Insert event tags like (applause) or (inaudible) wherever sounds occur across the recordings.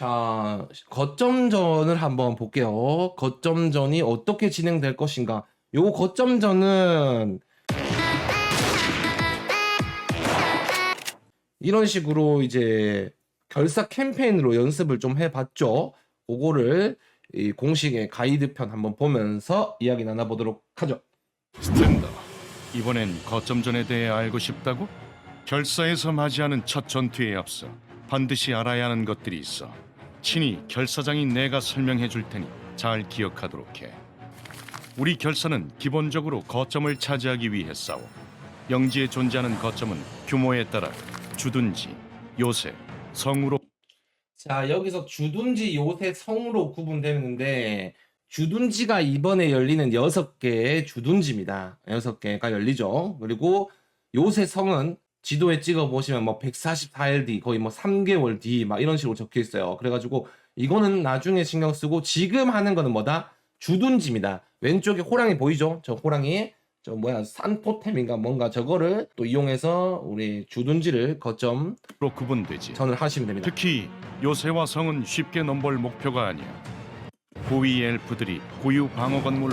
자, 거점전을 한번 볼게요. 거점전이 어떻게 진행될 것인가. 요 거점전은 이런 식으로 이제 결사 캠페인으로 연습을 좀 해봤죠. 그거를 이 공식의 가이드편 한번 보면서 이야기 나눠보도록 하죠. 스탠더, 이번엔 거점전에 대해 알고 싶다고? 결사에서 맞이하는 첫 전투에 앞서 반드시 알아야 하는 것들이 있어. 친히 결사장인 내가 설명해 줄 테니 잘 기억하도록 해. 우리 결사는 기본적으로 거점을 차지하기 위해 싸워. 영지에 존재하는 거점은 규모에 따라 주둔지, 요새, 성으로 자, 여기서 주둔지 요새 성으로 구분되는데 주둔지가 이번에 열리는 여섯 개의 주둔지입니다. 여섯 개가 열리죠. 그리고 요새 성은 지도에 찍어 보시면 뭐 144일 뒤, 거의 뭐 3개월 뒤 막 이런 식으로 적혀 있어요. 그래가지고 이거는 나중에 신경 쓰고 지금 하는 거는 뭐다? 주둔지입니다. 왼쪽에 호랑이 보이죠? 저 호랑이 저 뭐야 산토템인가 뭔가 저거를 또 이용해서 우리 주둔지를 거점 구분되지. 전을 하시면 됩니다. 특히 요새와 성은 쉽게 넘볼 목표가 아니야. 고위 엘프들이 고유 방어 건물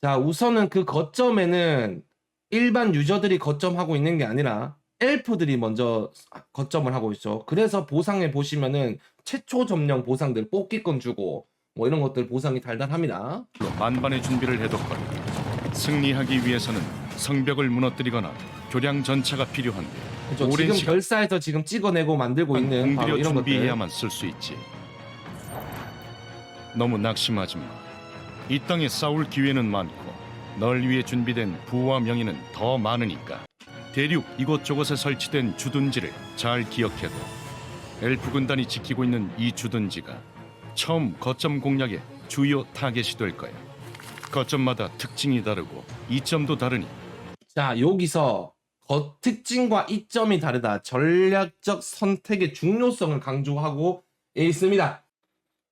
자, 우선은 그 거점에는 일반 유저들이 거점하고 있는 게 아니라 엘프들이 먼저 거점을 하고 있죠. 그래서 보상에 보시면은 최초 점령 보상들 뽑기권 주고 뭐 이런 것들 보상이 달달합니다. 만반의 준비를 해뒀거든. 승리하기 위해서는 성벽을 무너뜨리거나 교량 전차가 필요한데 그렇죠. 오랜 지금 시간 결사에서 지금 찍어내고 만들고 있는 바로 공들여 이런 것들. 준비해야만 쓸 수 있지. 너무 낙심하지 마. 이 땅에 싸울 기회는 많고 널 위해 준비된 부와 명예는 더 많으니까. 대륙 이곳저곳에 설치된 주둔지를 잘 기억해둬. 엘프 군단이 지키고 있는 이 주둔지가 처음 거점 공략의 주요 타겟이 될 거야. 거점마다 특징이 다르고 이점도 다르니 자, 여기서 거 특징과 이점이 다르다. 전략적 선택의 중요성을 강조하고 있습니다.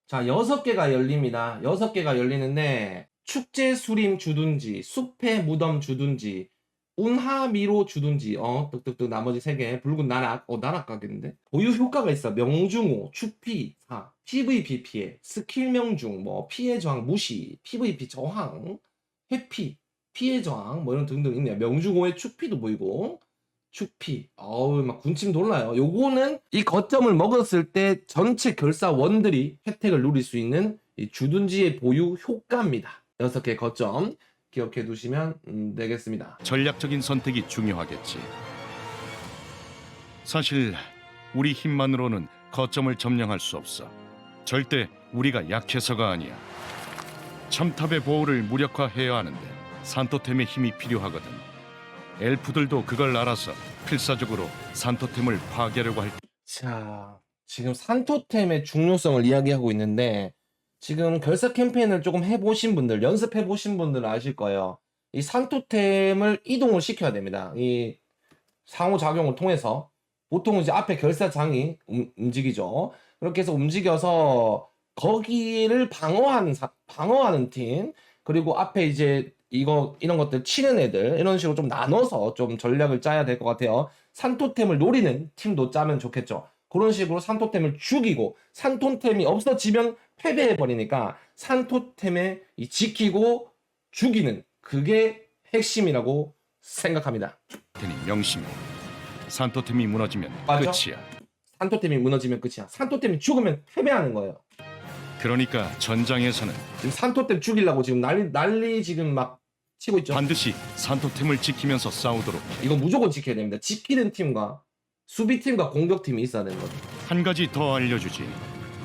자, 여섯 개가 열립니다. 여섯 개가 열리는데 축제 수림 주둔지, 숲의 무덤 주둔지, 운하미로 주둔지, 어, 뚝뚝뚝 나머지 세 개, 붉은 나락, 어, 나락 가겠는데? 보유 효과가 있어. 명중호, 추피, 사, PVP 피해, 스킬 명중, 뭐, 피해 저항 무시, PVP 저항, 회피, 피해 저항, 뭐 이런 등등 있네요. 명중호의 축피도 보이고, 축피, 어우, 막 군침 돌라요. 요거는 이 거점을 먹었을 때 전체 결사원들이 혜택을 누릴 수 있는 이 주둔지의 보유 효과입니다. 여섯 개 거점 기억해 두시면 음, 되겠습니다. 전략적인 선택이 중요하겠지. 사실 우리 힘만으로는 거점을 점령할 수 없어. 절대 우리가 약해서가 아니야. 첨탑의 보호를 무력화해야 하는데 산토템의 힘이 필요하거든. 엘프들도 그걸 알아서 필사적으로 산토템을 파괴하려고 할 자, 지금 산토템의 중요성을 이야기하고 있는데, 지금 결사 캠페인을 조금 해보신 분들, 연습해보신 분들은 아실 거예요. 이 산토템을 이동을 시켜야 됩니다. 이 상호작용을 통해서. 보통 이제 앞에 결사장이 움- 움직이죠. 그렇게 해서 움직여서 거기를 방어하는, 사- 방어하는 팀, 그리고 앞에 이제 이거, 이런 것들 치는 애들, 이런 식으로 좀 나눠서 좀 전략을 짜야 될 것 같아요. 산토템을 노리는 팀도 짜면 좋겠죠. 그런 식으로 산토템을 죽이고 산토템이 없어지면 패배해 버리니까 산토템에 이 지키고 죽이는 그게 핵심이라고 생각합니다. 명심해. 산토템이 무너지면 맞아. 끝이야. 산토템이 무너지면 끝이야. 산토템이 죽으면 패배하는 거예요. 그러니까 전장에서는 지금 산토템 죽이려고 지금 난리, 난리 지금 막 치고 있죠. 반드시 산토템을 지키면서 싸우도록 해. 이거 무조건 지켜야 됩니다. 지키는 팀과 수비팀과 공격팀이 있어야 되는 거죠. 한 가지 더 알려주지.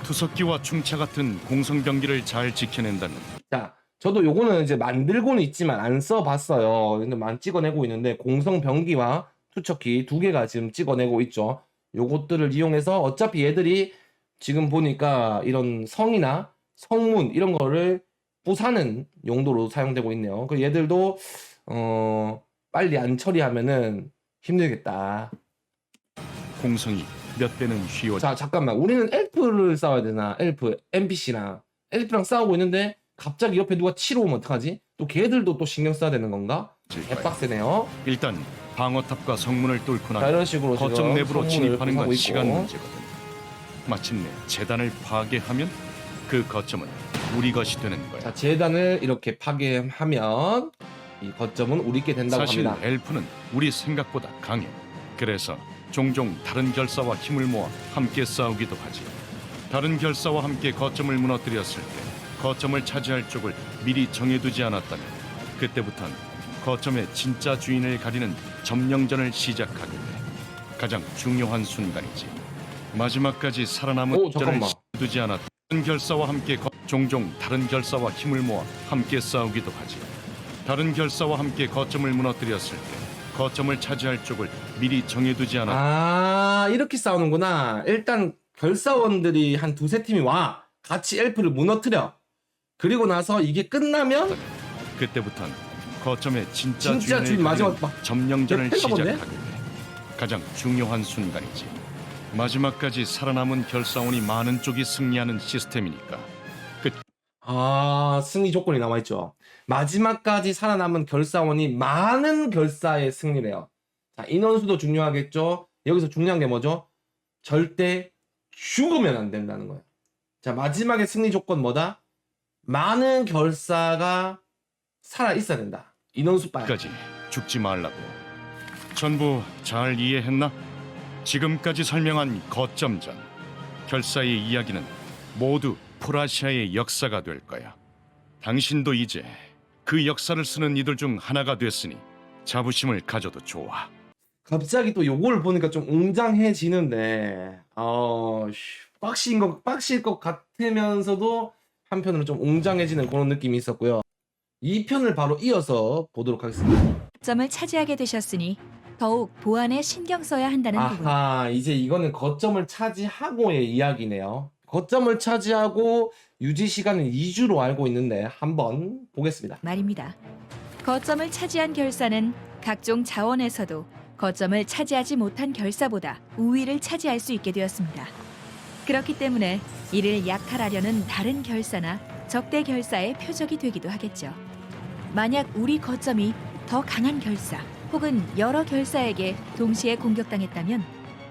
투석기와 충차 같은 공성병기를 잘 지켜낸다는 자, 저도 요거는 이제 만들고는 있지만 안 써봤어요. 근데 만 찍어내고 있는데 공성 병기와 투척기 두 개가 지금 찍어내고 있죠. 요것들을 이용해서 어차피 얘들이 지금 보니까 이런 성이나 성문 이런 거를 부사는 용도로 사용되고 있네요. 그 얘들도 어 빨리 안 처리하면은 힘들겠다. 공성이 몇 배는 쉬워. 자, 잠깐만. 우리는 엘프를 싸워야 되나? 엘프, NPC랑. 엘프랑 싸우고 있는데 갑자기 옆에 누가 치러 오면 어떡하지? 또 걔들도 또 신경 써야 되는 건가? 개빡세네요. 일단 방어탑과 성문을 뚫고 자, 나 이런 식으로 거점 지금 내부로 진입하는 하고 건 있고. 시간 문제거든. 마침내 재단을 파괴하면 그 거점은 우리 것이 되는 거야. 자 재단을 이렇게 파괴하면 이 거점은 우리께 된다고 사실 합니다. 엘프는 우리 생각보다 강해. 그래서 종종 다른 결사와 힘을 모아 함께 싸우기도 하지. 다른 결사와 함께 거점을 무너뜨렸을 때 거점을 차지할 쪽을 미리 정해두지 않았다면 그때부턴 거점의 진짜 주인을 가리는 점령전을 시작하게 돼. 가장 중요한 순간이지. 마지막까지 살아남은 오, 잠깐만. 두지 않았. 다른 결사와 함께 거- 종종 다른 결사와 힘을 모아 함께 싸우기도 하지. 다른 결사와 함께 거점을 무너뜨렸을 때 거점을 차지할 쪽을 미리 정해두지 않았. 아 이렇게 싸우는구나. 일단 결사원들이 한 두세 팀이 와 같이 엘프를 무너뜨려. 그리고 나서 이게 끝나면 그때부턴 거점의 진짜, 진짜 주인 마지막 막 점령전을 야, 시작하게 돼. 가장 중요한 순간이지. 마지막까지 살아남은 결사원이 많은 쪽이 승리하는 시스템이니까. 아, 승리 조건이 남아 있죠. 마지막까지 살아남은 결사원이 많은 결사의 승리래요. 자, 인원수도 중요하겠죠. 여기서 중요한 게 뭐죠? 절대 죽으면 안 된다는 거예요. 자, 마지막에 승리 조건 뭐다? 많은 결사가 살아 있어야 된다. 인원수 빠야. 끝까지 죽지 말라고. 전부 잘 이해했나? 지금까지 설명한 거점전 결사의 이야기는 모두 프라시아의 역사가 될 거야. 당신도 이제 그 역사를 쓰는 이들 중 하나가 됐으니 자부심을 가져도 좋아. 갑자기 또 요걸 보니까 좀 웅장해지는데, 어, 씨, 빡신 것, 빡실 것 같으면서도 한편으로 좀 웅장해지는 그런 느낌이 있었고요. 이 편을 바로 이어서 보도록 하겠습니다. 점을 차지하게 되셨으니 더욱 보안에 신경 써야 한다는 부분. 아하, 이제 이거는 거점을 차지하고의 이야기네요. 거점을 차지하고 유지 시간은 2주로 알고 있는데 한번 보겠습니다. 말입니다. 거점을 차지한 결사는 각종 자원에서도 거점을 차지하지 못한 결사보다 우위를 차지할 수 있게 되었습니다. 그렇기 때문에 이를 약탈하려는 다른 결사나 적대 결사의 표적이 되기도 하겠죠. 만약 우리 거점이 더 강한 결사 혹은 여러 결사에게 동시에 공격당했다면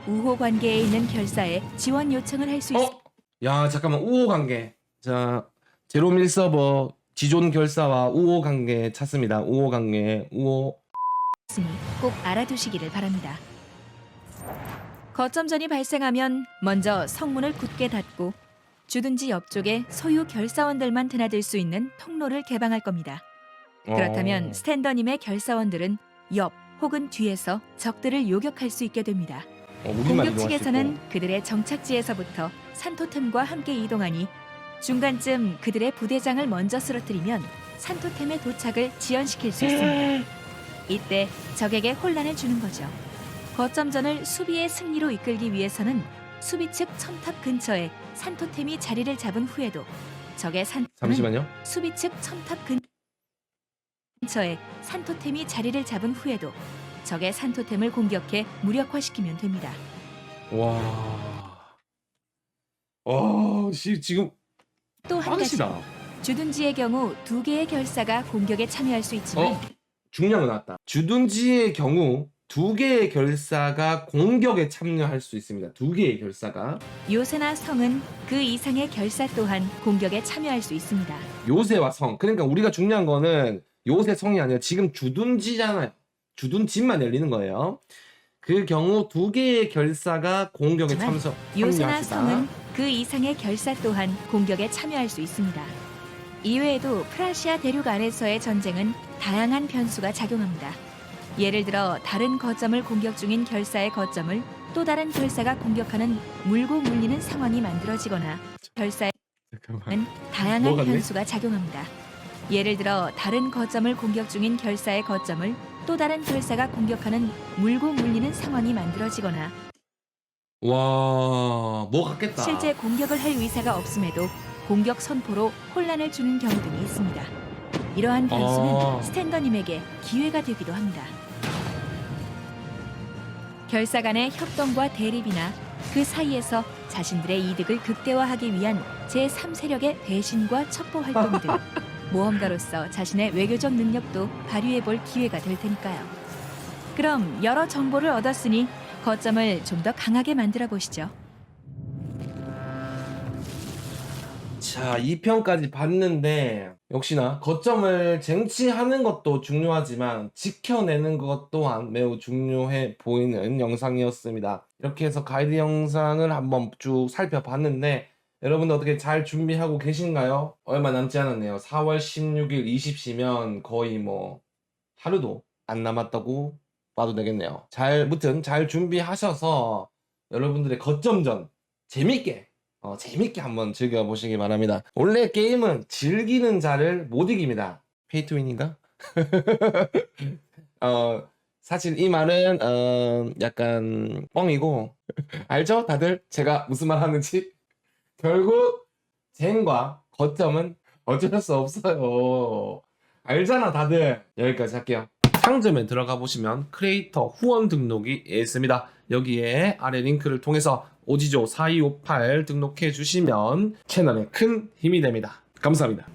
우호 관계에 있는 결사에 지원 요청을 할 수 있습니다. 어? 야, 잠깐만. 우호 관계. 자, 제로밀 서버 지존 결사와 우호 관계 찾습니다. 우호 관계. 우호. 있으니 꼭 알아두시기를 바랍니다. 거점전이 발생하면 먼저 성문을 굳게 닫고 주둔지 옆쪽에 소유 결사원들만 드나들 수 있는 통로를 개방할 겁니다. 그렇다면 어. 스탠더님의 결사원들은 옆 혹은 뒤에서 적들을 요격할 수 있게 됩니다. 어, 공격 측에서는. 그들의 정착지에서부터 산토템과 함께 이동하니 중간쯤 그들의 부대장을 먼저 쓰러뜨리면 산토템의 도착을 지연시킬 수 있습니다. 이때 적에게 혼란을 주는 거죠. 거점전을 수비의 승리로 이끌기 위해서는 수비 측 첨탑 근처에 산토템이 자리를 잡은 후에도 적의 산토템은 잠시만요. 수비 측 첨탑 근처에 산토템이 자리를 잡은 후에도 적의 산토템을 공격해 무력화시키면 됩니다. 와. 와, 씨, 지금 또 한 가지. 주둔지의 경우 두 개의 결사가 공격에 참여할 수 있지만 어? 중요한 거 나왔다. 주둔지의 경우 두 개의 결사가 공격에 참여할 수 있습니다. 두 개의 결사가 요새나 성은 그 이상의 결사 또한 공격에 참여할 수 있습니다. 요새와 성. 그러니까 우리가 중요한 거는 요새 성이 아니라 지금 주둔지잖아요. 주둔 집만 열리는 거예요. 그 경우 두 개의 결사가 공격에 참석 요새나. 성은 그 이상의 결사 또한 공격에 참여할 수 있습니다. 이외에도 프라시아 대륙 안에서의 전쟁은 다양한 변수가 작용합니다. 예를 들어 다른 거점을 공격 중인 결사의 거점을 또 다른 결사가 공격하는 물고 물리는 상황이 만들어지거나 결사의 잠깐만. 다양한 뭐가 네? 변수가 작용합니다. 예를 들어 다른 거점을 공격 중인 결사의 거점을 또 다른 결사가 공격하는 물고 물리는 상황이 만들어지거나 와, 뭐 같겠다. 실제 공격을 할 의사가 없음에도 공격 선포로 혼란을 주는 경우 등이 있습니다. 이러한 변수는 아. 스탠더님에게 기회가 되기도 합니다. 결사 간의 협동과 대립이나 그 사이에서 자신들의 이득을 극대화하기 위한 제3세력의 배신과 첩보 활동 등 (laughs) 모험가로서 자신의 외교적 능력도 발휘해 볼 기회가 될 테니까요. 그럼 여러 정보를 얻었으니 거점을 좀 더 강하게 만들어 보시죠. 자, 2편까지 봤는데 역시나 거점을 쟁취하는 것도 중요하지만 지켜내는 것 또한 매우 중요해 보이는 영상이었습니다. 이렇게 해서 가이드 영상을 한번 쭉 살펴봤는데 여러분들 어떻게 잘 준비하고 계신가요? 얼마 남지 않았네요. 4월 16일 20시면 거의 뭐 하루도 안 남았다고 봐도 되겠네요. 잘, 무튼 잘 준비하셔서 여러분들의 거점전 재밌게 어, 재밌게 한번 즐겨보시기 바랍니다. 원래 게임은 즐기는 자를 못 이깁니다. 페이투윈인가? (laughs) 어, 사실 이 말은 어, 약간 뻥이고 (laughs) 알죠? 다들 제가 무슨 말 하는지 결국 젠과 거점은 어쩔 수 없어요. 알잖아 다들. 여기까지 할게요. 상점에 들어가 보시면 크리에이터 후원 등록이 있습니다. 여기에 아래 링크를 통해서 오지조 4258 등록해 주시면 채널에 큰 힘이 됩니다. 감사합니다.